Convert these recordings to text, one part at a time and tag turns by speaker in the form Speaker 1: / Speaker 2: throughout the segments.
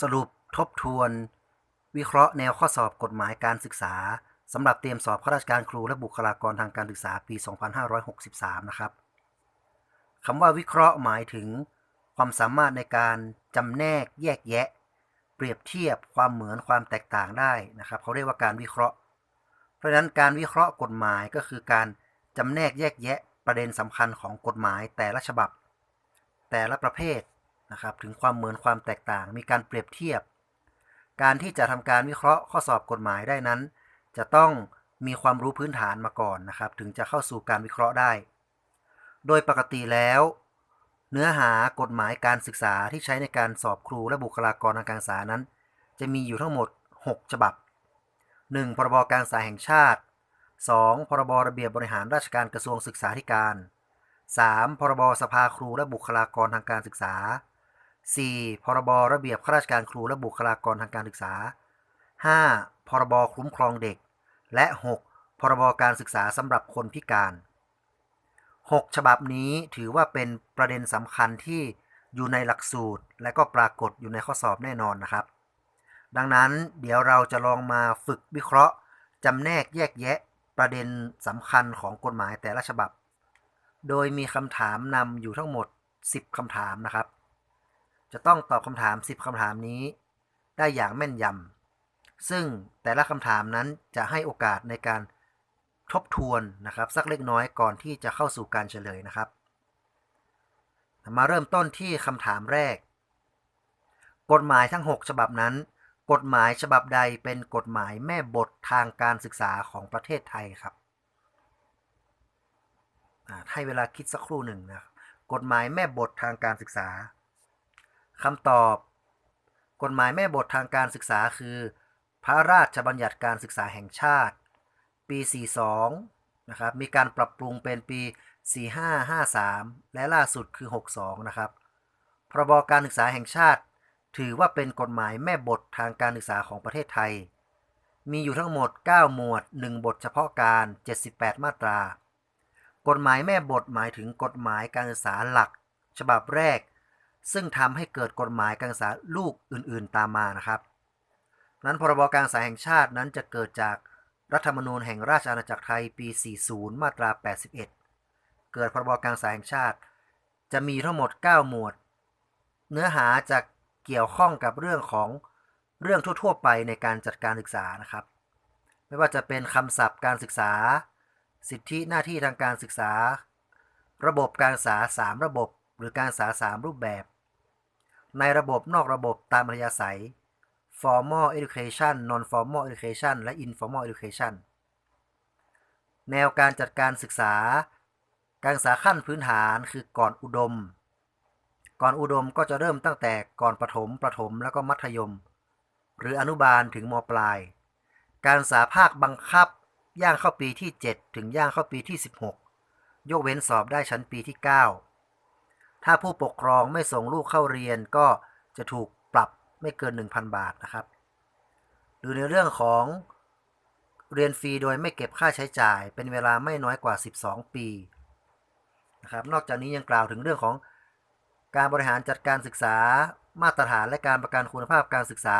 Speaker 1: สรุปทบทวน วิเคราะห์แนวข้อสอบกฎหมายการศึกษาสำหรับเตรียมสอบข้าราชการครูและบุคลากรทางการศึกษาปี 2563 นะครับคำว่าวิเคราะห์หมายถึง ความสามารถในการจำแนกแยกแยะ เปรียบเทียบความเหมือนความแตกต่างได้นะครับ เขาเรียกว่าการวิเคราะห์ เพราะฉะนั้นการวิเคราะห์กฎหมายก็คือการจำแนกแยกแยะประเด็นสำคัญของกฎหมายแต่ละฉบับ แต่ละประเภท นะครับถึงความเหมือนความแตกต่าง มีการเปรียบเทียบ การที่จะทำการวิเคราะห์ข้อสอบกฎหมายได้นั้น จะต้องมีความรู้พื้นฐานมาก่อนนะครับ ถึงจะเข้าสู่การวิเคราะห์ได้ โดยปกติแล้ว เนื้อหากฎหมายการศึกษาที่ใช้ในการสอบครูและบุคลากรทางการศึกษานั้น จะมีอยู่ทั้งหมด 6 ฉบับ 1. พรบการศึกษาแห่งชาติ 2. พรบระเบียบบริหารราชการกระทรวงศึกษาธิการ 3. พรบสภาครูและบุคลากรทางการศึกษา 4. พรบระเบียบข้าราชการครูและบุคลากรทางการศึกษา 5. พรบคุ้มครองเด็ก และ 6. พรบการศึกษาสำหรับคนพิการ 6 ฉบับนี้ถือว่าเป็นประเด็นสำคัญที่อยู่ในหลักสูตร และก็ปรากฏอยู่ในข้อสอบแน่นอนนะครับ ดังนั้นเดี๋ยวเราจะลองมาฝึกวิเคราะห์จำแนกแยกแยะประเด็นสำคัญของกฎหมายแต่ละฉบับ โดยมีคำถามนำอยู่ทั้งหมด 10คำถามนะครับ จะต้องตอบคำถาม 10คำถามนี้ ได้อย่างแม่นยำซึ่งแต่ละคำถามนั้นจะให้โอกาสในการทบทวนนะครับ สักเล็กน้อยก่อนที่จะเข้าสู่การเฉลยนะครับ มาเริ่มต้นที่คำถามแรก กฎหมายทั้ง 6 ฉบับนั้น กฎหมายฉบับใดเป็นกฎหมายแม่บททางการศึกษาของประเทศไทยครับให้เวลาคิดสักครู่หนึ่งนะกฎหมายแม่บททางการศึกษา คำตอบ กฎหมายแม่บททางการศึกษาคือ พระราชบัญญัติการศึกษาแห่งชาติ ปี 42 นะครับ มีการปรับปรุงเป็นปี 4553 และล่าสุดคือ 62 นะครับ พรบการศึกษาแห่งชาติ ถือว่าเป็นกฎหมายแม่บททางการศึกษาของประเทศไทย มีอยู่ทั้งหมด 9 หมวด 1 บทเฉพาะการ 78 มาตรา กฎหมายแม่บทหมายถึงกฎหมายการศึกษาหลัก ฉบับแรก ซึ่งทำให้เกิดกฎหมายการศึกษาลูกอื่นๆตามมานะครับนั้นพรบการศึกษาแห่งชาตินั้นจะเกิดจากรัฐธรรมนูญแห่งราชอาณาจักรไทยปี 40 มาตรา 81 เกิดพรบการศึกษาแห่งชาติ จะมีทั้งหมด 9 หมวด เนื้อหาจะเกี่ยวข้องกับเรื่องของเรื่องทั่ว ๆ ไปในการจัดการศึกษานะครับ ไม่ว่าจะเป็นคำศัพท์การศึกษา สิทธิหน้าที่ทางการศึกษา ระบบการศึกษา 3 ระบบ หรือการศึกษา3รูปแบบ ในระบบนอกระบบตามอัธยาศัย formal education non formal education และ informal education แนวการจัดการศึกษา การศึกษาขั้นพื้นฐานคือก่อนอุดม ก่อนอุดมก็จะเริ่มตั้งแต่ก่อนประถม ประถมแล้วก็มัธยม หรืออนุบาลถึงมปลาย การศึกษาภาคบังคับ ย่างเข้าปีที่ 7 ถึงย่างเข้าปีที่ 16 ยกเว้นสอบได้ชั้นปีที่ 9 ถ้าผู้ปกครองไม่ส่งลูกเข้าเรียนก็จะถูกปรับไม่เกิน 1,000 บาทนะครับ หรือในเรื่องของเรียนฟรีโดยไม่เก็บค่าใช้จ่าย เป็นเวลาไม่น้อยกว่า 12 ปีนะครับ นอกจากนี้ยังกล่าวถึงเรื่องของการบริหารจัดการศึกษา มาตรฐานและการประกันคุณภาพการศึกษา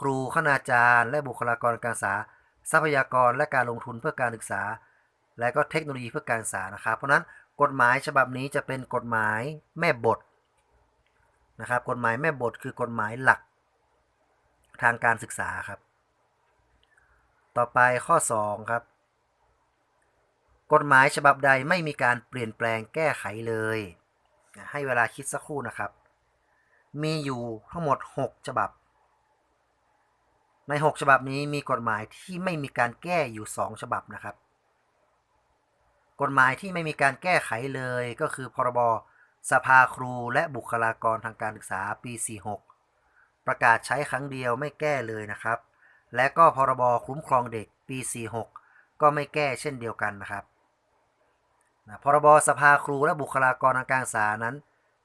Speaker 1: ครูคณาจารย์ และบุคลากรการศึกษา ทรัพยากรและการลงทุนเพื่อการศึกษา และก็เทคโนโลยีเพื่อการศึกษานะครับ เพราะนั้น กฎหมายฉบับนี้จะเป็นกฎหมายแม่บทนะครับกฎหมายแม่บทคือกฎหมายหลัก ทางการศึกษาครับ ต่อไปข้อ 2 ครับ กฎหมายฉบับใดไม่มีการเปลี่ยนแปลงแก้ไขเลย ให้เวลาคิดสักครู่นะครับ มีอยู่ทั้งหมด 6 ฉบับ ใน 6 ฉบับนี้มีกฎหมายที่ไม่มีการแก้อยู่ 2 ฉบับนะครับ กฎหมายที่ไม่มีการแก้ไขเลยก็คือพรบสภาครูและบุคลากรทางการศึกษาปี 46 ประกาศใช้ครั้งเดียวไม่แก้เลยนะครับ และก็พรบคุ้มครองเด็กปี 46 ก็ไม่แก้เช่นเดียวกันนะครับพรบสภาครูและบุคลากรทางการศึกษานั้น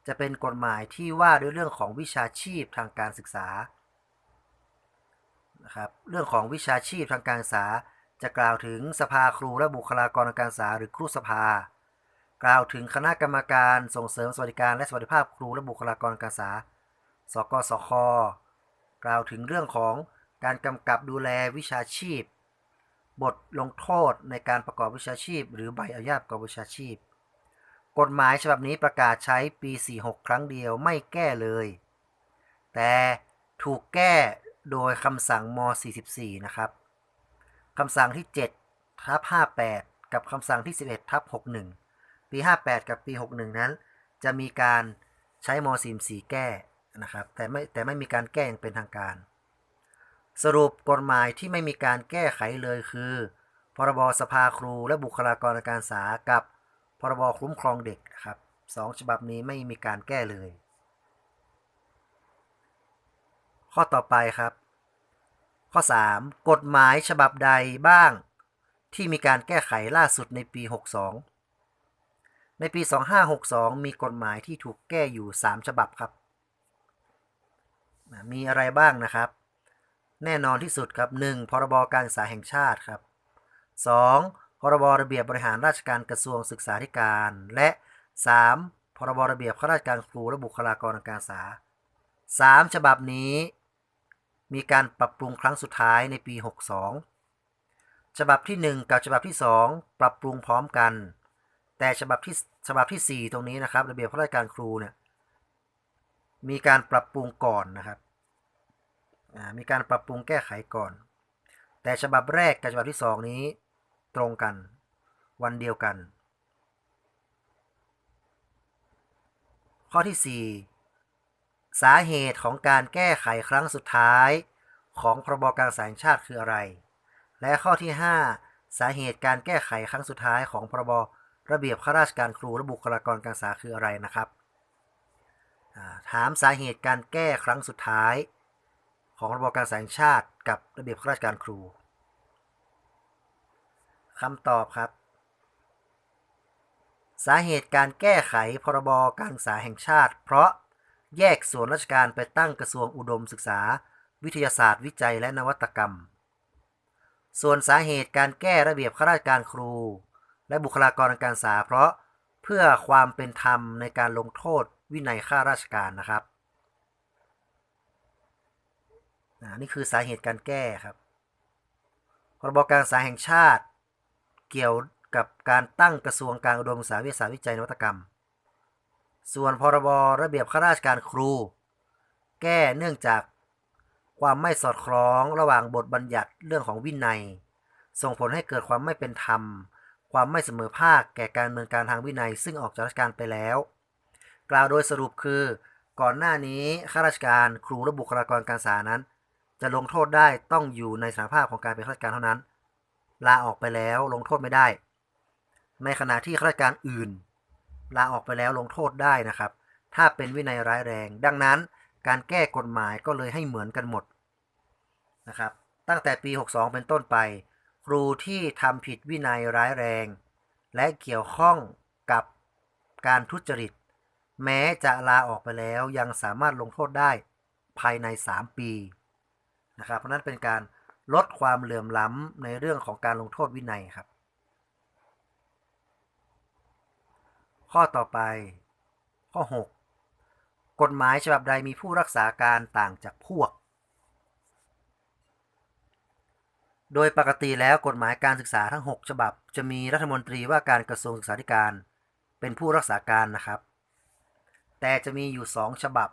Speaker 1: จะเป็นกฎหมายที่ว่าด้วยเรื่องของวิชาชีพทางการศึกษานะครับเรื่องของวิชาชีพทางการศึกษา จะกล่าวถึงสภาครูและบุคลากรการศึกษาหรือครูสภา กล่าวถึงคณะกรรมการส่งเสริมสวัสดิการและสวัสดิภาพครูและบุคลากรการศึกษา สกสค กล่าวถึงเรื่องของการกำกับดูแลวิชาชีพ บทลงโทษในการประกอบวิชาชีพ หรือใบอนุญาตประกอบวิชาชีพ กฎหมายฉบับนี้ประกาศใช้ปี 46 ครั้งเดียวไม่แก้เลย แต่ถูกแก้โดยคำสั่งม 44 นะครับ คำสั่งที่7ทับ58 กับคำสั่งที่ 11ทับ61 ปี 58 กับปี 61 นั้น จะมีการใช้ม44แก้นะครับแต่ไม่แต่ไม่มีการแก้อย่างเป็นทางการ สรุปกฎหมายที่ไม่มีการแก้ไขเลยคือ พรบสภาครูและบุคลากรการศึกษากับพรบคุ้มครองเด็กนะครับสองฉบับนี้ไม่มีการแก้เลย ข้อต่อไปครับ ข้อ 3 กฎหมายฉบับใดบ้าง ที่มีการแก้ไขล่าสุดในปี 62 ในปี 2562 มีกฎหมายที่ถูกแก้อยู่ 3 ฉบับครับ มีอะไรบ้างนะครับ แน่นอนที่สุดครับ 1. พรบการศึกษาแห่งชาติครับ 2. พรบระเบียบบริหารราชการกระทรวงศึกษาธิการ และ 3. พรบระเบียบข้าราชการครูและบุคลากรทางการศึกษา 3 ฉบับนี้ มีการปรับปรุงครั้งสุดท้ายในปี 62 ฉบับที่ 1 กับฉบับที่ 2 ปรับปรุงพร้อมกัน แต่ฉบับที่ฉบับที่ 4 ตรงนี้นะครับ ระเบียบข้าราชการครูเนี่ยมีการปรับปรุงก่อนนะครับมีการปรับปรุงแก้ไขก่อน แต่ฉบับแรกกับฉบับที่ 2 นี้ตรงกัน วันเดียวกัน ข้อที่ 4 สาเหตุของการแก้ไขครั้งสุดท้าย ของพรบการศึกษาแห่งชาติคืออะไร และข้อที่ 5 สาเหตุการแก้ไขครั้งสุดท้ายของพรบระเบียบข้าราชการครูและบุคลากรการศึกษาคืออะไรนะครับ ถามสาเหตุการแก้ครั้งสุดท้าย ของระบบการศึกษาแห่งชาติกับระเบียบข้าราชการครูคำตอบครับ สาเหตุการแก้ไขพรบการศึกษาแห่งชาติ เพราะ แยกส่วนราชการไปตั้งกระทรวงอุดมศึกษา วิทยาศาสตร์วิจัยและนวัตกรรม ส่วนสาเหตุการแก้ระเบียบข้าราชการครู และบุคลากรทางการศึกษา เพราะเพื่อความเป็นธรรมในการลงโทษวินัยข้าราชการนะครับนี่คือสาเหตุการแก้ครับพรบการศึกษาแห่งชาติ เกี่ยวกับการตั้งกระทรวงการอุดมศึกษาวิทยาศาสตร์วิจัยนวัตกรรม ส่วนพรบระเบียบข้าราชการครู แก้เนื่องจากความไม่สอดคล้องระหว่างบทบัญญัติเรื่องของวินัย ส่งผลให้เกิดความไม่เป็นธรรม ความไม่เสมอภาคแก่การดำเนินการทางวินัย ซึ่งออกจากราชการไปแล้ว กล่าวโดยสรุปคือ ก่อนหน้านี้ข้าราชการครูและบุคลากรการศึกษานั้น จะลงโทษได้ต้องอยู่ในสถานภาพของการเป็นข้าราชการเท่านั้น ลาออกไปแล้วลงโทษไม่ได้ ในขณะที่ข้าราชการอื่น ลาออกไปแล้วลงโทษได้นะครับ ถ้าเป็นวินัยร้ายแรง ดังนั้นการแก้กฎหมายก็เลยให้เหมือนกันหมดนะครับ ตั้งแต่ปี 62 เป็นต้นไป ครูที่ทำผิดวินัยร้ายแรง และเกี่ยวข้องกับการทุจริต แม้จะลาออกไปแล้วยังสามารถลงโทษได้ภายใน 3 ปีนะครับ เพราะนั้นเป็นการลดความเหลื่อมล้ำในเรื่องของการลงโทษวินัยครับ ข้อต่อไป ข้อ 6 กฎหมายฉบับใดมีผู้รักษาการต่างจากพวก โดยปกติแล้วกฎหมายการศึกษาทั้ง 6 ฉบับ จะมีรัฐมนตรีว่าการกระทรวงศึกษาธิการ เป็นผู้รักษาการนะครับ แต่จะมีอยู่ 2 ฉบับ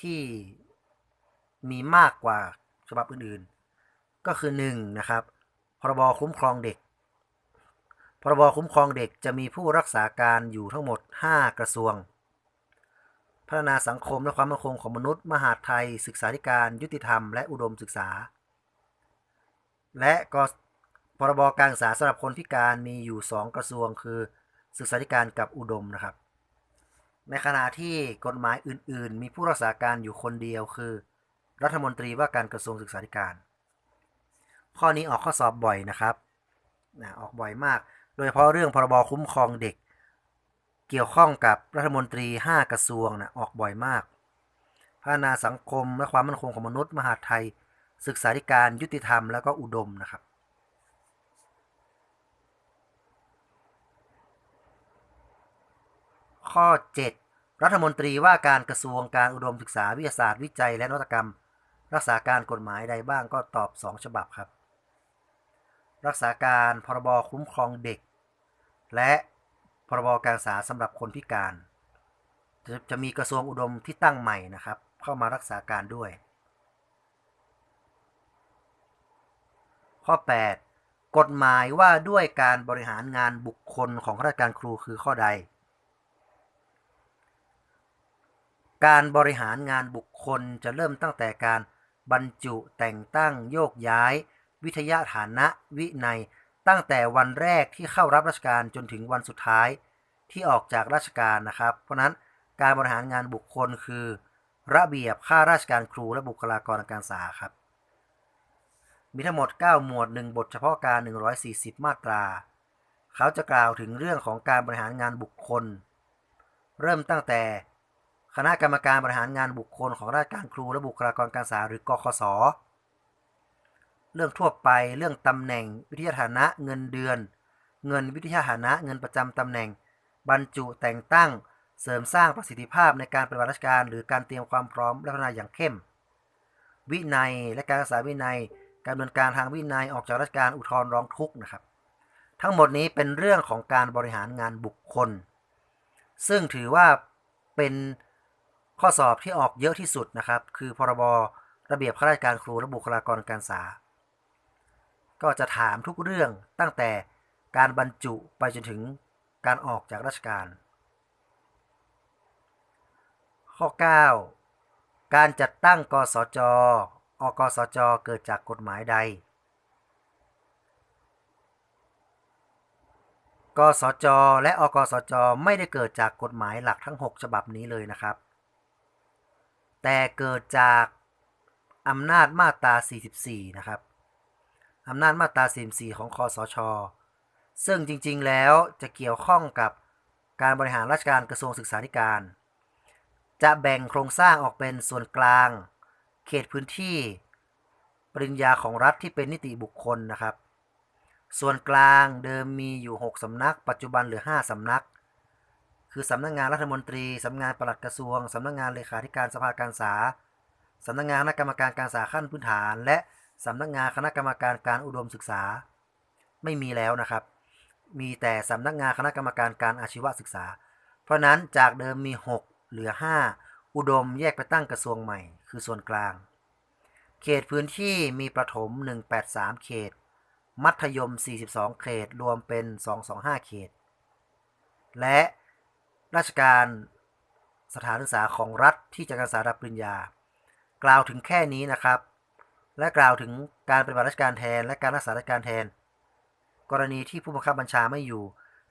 Speaker 1: ที่มีมากกว่าฉบับอื่นๆ ก็คือ 1 นะครับพรบคุ้มครองเด็ก พรบคุ้มครองเด็กจะมีผู้รักษาการอยู่ทั้งหมด 5 กระทรวง พัฒนาสังคมและความมั่นคงของมนุษย์ มหาดไทย ศึกษาธิการยุติธรรมและอุดมศึกษา และก็พรบการศึกษาสำหรับคนพิการมีอยู่ 2 กระทรวงคือ ศึกษาธิการกับอุดมนะครับ ในขณะที่กฎหมายอื่น ๆ มีผู้รักษาการอยู่คนเดียวคือ รัฐมนตรีว่าการกระทรวงศึกษาธิการ ข้อนี้ออกข้อสอบบ่อยนะครับออกบ่อยมาก โดยเฉพาะเรื่องพรบคุ้มครองเด็ก เกี่ยวข้องกับรัฐมนตรี 5 กระทรวงนะออกบ่อยมาก พัฒนาสังคมและความมั่นคงของมนุษย์มหาไทย ศึกษาธิการยุติธรรมแล้วก็อุดมนะครับข้อ 7 รัฐมนตรีว่าการกระทรวงการอุดมศึกษาวิทยาศาสตร์วิจัย และนวัตกรรม รักษาการกฎหมายใดบ้างก็ตอบ 2 ฉบับครับ รักษาการพรบคุ้มครองเด็ก และพรบการศึกษาสำหรับคนพิการ จะจะมีกระทรวงอุดมที่ตั้งใหม่นะครับ เข้ามารักษาการด้วย ข้อ 8 กฎหมายว่าด้วยการบริหารงานบุคคลของข้าราชการครูคือข้อใด การบริหารงานบุคคลจะเริ่มตั้งแต่การบรรจุแต่งตั้งโยกย้าย วิทยาฐานะวินัย ตั้งแต่วันแรกที่เข้ารับราชการจนถึงวันสุดท้ายที่ออกจากราชการนะครับ เพราะนั้นการบริหารงานบุคคลคือ ระเบียบข้าราชการครูและบุคลากรทางการศึกษาครับ มีทั้งหมด 9 หมวด 1 บทเฉพาะการ 140 มาตรา เขาจะกล่าวถึงเรื่องของการบริหารงานบุคคล เริ่มตั้งแต่คณะกรรมการบริหารงานบุคคลของราชการครูและบุคลากรการศึกษาหรือกคส เรื่องทั่วไป เรื่องตำแหน่ง วิทยาฐานะเงินเดือน เงินวิทยาฐานะเงินประจำตำแหน่ง บรรจุแต่งตั้ง เสริมสร้างประสิทธิภาพในการปฏิบัติราชการ หรือการเตรียมความพร้อมและพัฒนาอย่างเข้ม วินัยและการรักษาวินัย การดำเนินการทางวินัยออกจากราชการอุทธรณ์ร้องทุกข์นะครับ ทั้งหมดนี้เป็นเรื่องของการบริหารงานบุคคล ซึ่งถือว่าเป็นข้อสอบที่ออกเยอะที่สุดนะครับ คือพรบระเบียบข้าราชการครูและบุคลากรการศึกษา ก็จะถามทุกเรื่องตั้งแต่การบรรจุไปจนถึงการออกจากราชการ ข้อ 9 การจัดตั้งกสจอกสจเกิดจากกฎหมายใด กสจ และอกสจ ไม่ได้เกิดจากกฎหมายหลักทั้ง 6 ฉบับนี้เลยนะครับ แต่เกิดจากอำนาจมาตรา 44 นะครับ อำนาจมาตรา44ของคอสช ซึ่งจริงๆแล้วจะเกี่ยวข้องกับการบริหารราชการกระทรวงศึกษาธิการ จะแบ่งโครงสร้างออกเป็นส่วนกลาง เขตพื้นที่ ปริญญาของรัฐที่เป็นนิติบุคคลนะครับ ส่วนกลางเดิมมีอยู่ 6 สำนัก ปัจจุบันเหลือ 5 สำนัก คือสำนักงานรัฐมนตรี สำนักงานปลัดกระทรวง สำนักงานเลขาธิการสภาการศึกษาสำนักงานคณะกรรมการการศึกษาขั้นพื้นฐาน และ สำนักงานคณะกรรมการการอุดมศึกษา ไม่มีแล้วนะครับ มีแต่สำนักงานคณะกรรมการการอาชีวศึกษา เพราะนั้นจากเดิมมี 6 เหลือ 5 อุดมแยกไปตั้งกระทรวงใหม่ คือส่วนกลาง เขตพื้นที่มีประถม 183 เขต มัธยม 42 เขต รวมเป็น 225 เขต และราชการสถานศึกษาของรัฐที่จะการศึกษารับปริญญา กล่าวถึงแค่นี้นะครับ และกล่าวถึงการปฏิบัติราชการแทน และการรักษาราชการแทน กรณีที่ผู้บังคับบัญชาไม่อยู่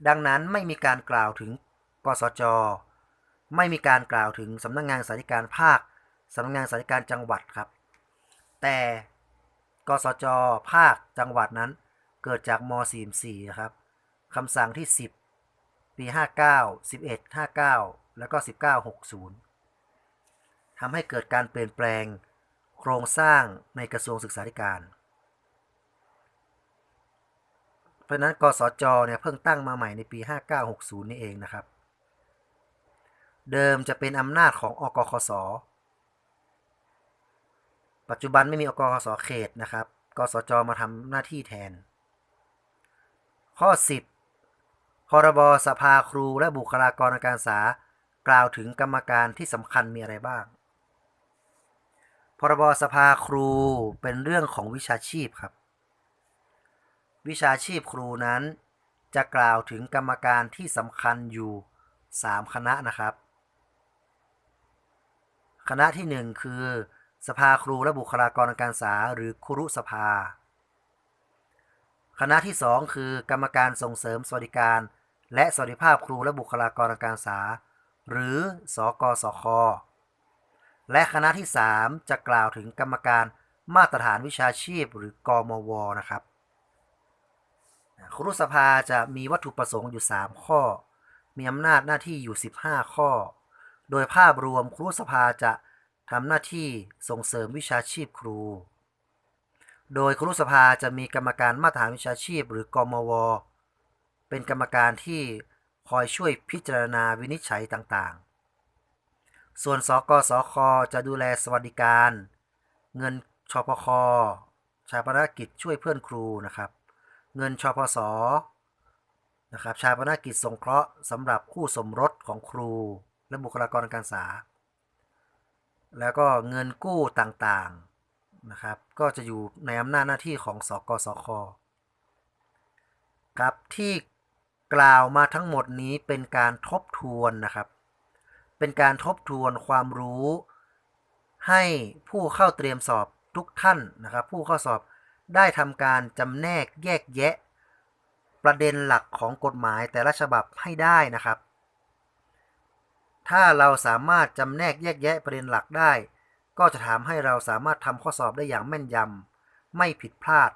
Speaker 1: ดังนั้นไม่มีการกล่าวถึงกสจ ไม่มีการกล่าวถึงสำนักงงานสาธิการภาคสำนักงานสาธิการจังหวัดครับ แต่กสจ ภาคจังหวัดนั้น เกิดจากม 44 นะครับคำสั่งที่ 10 ปี 59 11 59 แล้วก็ 1960ทำให้เกิดการเปลี่ยนแปลง โครงสร้างในกระทรวงศึกษาธิการ เพราะนั้นกสจเนี่ยเพิ่งตั้งมาใหม่ในปี 5960 นี่เองนะครับ เดิมจะเป็นอำนาจของอกคส ปัจจุบันไม่มีอกคสเขตนะครับ กสจมาทำหน้าที่แทน ข้อ 10 พรบสภาครูและบุคลากรทางการศึกษากล่าวถึงกรรมการที่สำคัญมีอะไรบ้าง พรบสภาครูเป็นเรื่องของวิชาชีพครับ วิชาชีพครูนั้นจะกล่าวถึงกรรมการที่สำคัญอยู่ 3 คณะนะครับ คณะที่ 1 คือสภาครูและบุคลากรทางการศึกษาหรือครุสภา คณะที่ 2 คือกรรมการส่งเสริมสวัสดิการ และสวัสดิภาพครูและบุคลากรทางการศึกษา หรือสกสค และคณะที่ 3 จะกล่าวถึงกรรมการมาตรฐานวิชาชีพ หรือกมวนะครับครุสภาจะมีวัตถุประสงค์อยู่ 3 ข้อ มีอำนาจหน้าที่อยู่ 15 ข้อ โดยภาพรวมครุสภาจะทำหน้าที่ส่งเสริมวิชาชีพครู โดยครุสภาจะมีกรรมการมาตรฐานวิชาชีพ หรือกมว เป็นกรรมการที่คอยช่วยพิจารณาวินิจฉัยต่างๆ ส่วนสกสคจะดูแลสวัสดิการ เงินชพคชาปนกิจช่วยเพื่อนครูนะครับ เงินชพสนะครับชาปนกิจสงเคราะห์สำหรับคู่สมรสของครู และบุคลากรการศึกษา แล้วก็เงินกู้ต่างๆนะครับ ก็จะอยู่ในอำนาจหน้าที่ของสกสคครับที่กล่าวมาทั้งหมดนี้เป็นการทบทวนนะครับ เป็นการทบทวนความรู้ ให้ผู้เข้าเตรียมสอบทุกท่านนะครับ ผู้เข้าสอบได้ทำการจำแนกแยกแยะ ประเด็นหลักของกฎหมายแต่ละฉบับให้ได้นะครับ ถ้าเราสามารถจำแนกแยกแยะประเด็นหลักได้ ก็จะทำให้เราสามารถทำข้อสอบได้อย่างแม่นยำไม่ผิดพลาด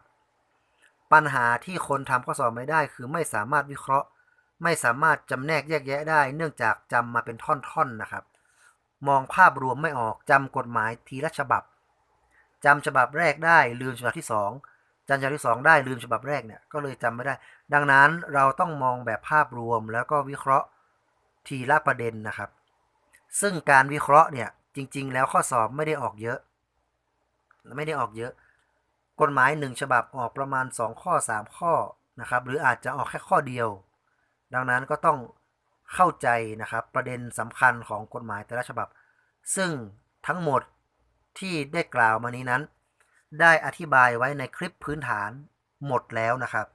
Speaker 1: ปัญหาที่คนทำข้อสอบไม่ได้ คือไม่สามารถวิเคราะห์ ไม่สามารถจำแนกแยกแยะได้ เนื่องจากจำมาเป็นท่อนๆนะครับ มองภาพรวมไม่ออกจำกฎหมายทีละฉบับจำฉบับแรกได้ลืมฉบับที่สองจำฉบับที่สองได้ลืมฉบับแรกเนี่ยก็เลยจำไม่ได้ ดังนั้นเราต้องมองแบบภาพรวมแล้วก็วิเคราะห์ทีละประเด็นนะครับ ซึ่งการวิเคราะห์เนี่ยจริง ๆ แล้วข้อสอบไม่ได้ออกเยอะ ไม่ได้ออกเยอะ กฎหมายหนึ่งฉบับออกประมาณ 2 ข้อ 3 ข้อนะครับหรืออาจจะออกแค่ข้อเดียว ดังนั้นก็ต้องเข้าใจนะครับประเด็นสำคัญของกฎหมายแต่ละฉบับ ซึ่งทั้งหมดที่ได้กล่าวมานี้นั้น ได้อธิบายไว้ในคลิปพื้นฐานหมดแล้วนะครับ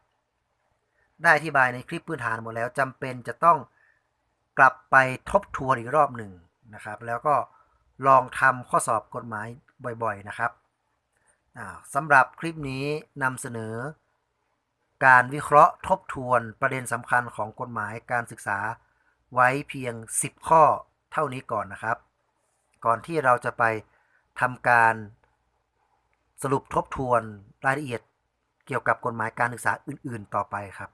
Speaker 1: ได้อธิบายในคลิปพื้นฐานหมดแล้วจำเป็นจะต้องกลับไปทบทวนอีกรอบหนึ่งนะครับ แล้วก็ลองทำข้อสอบกฎหมายบ่อยๆนะครับอ่าสำหรับคลิปนี้นำเสนอ การวิเคราะห์ทบทวนประเด็นสำคัญของกฎหมายการศึกษา ไว้เพียง 10 ข้อเท่านี้ก่อนนะครับ ก่อนที่เราจะไปทำการสรุปทบทวนรายละเอียดเกี่ยวกับกฎหมายการศึกษาอื่น ๆ ต่อไปครับ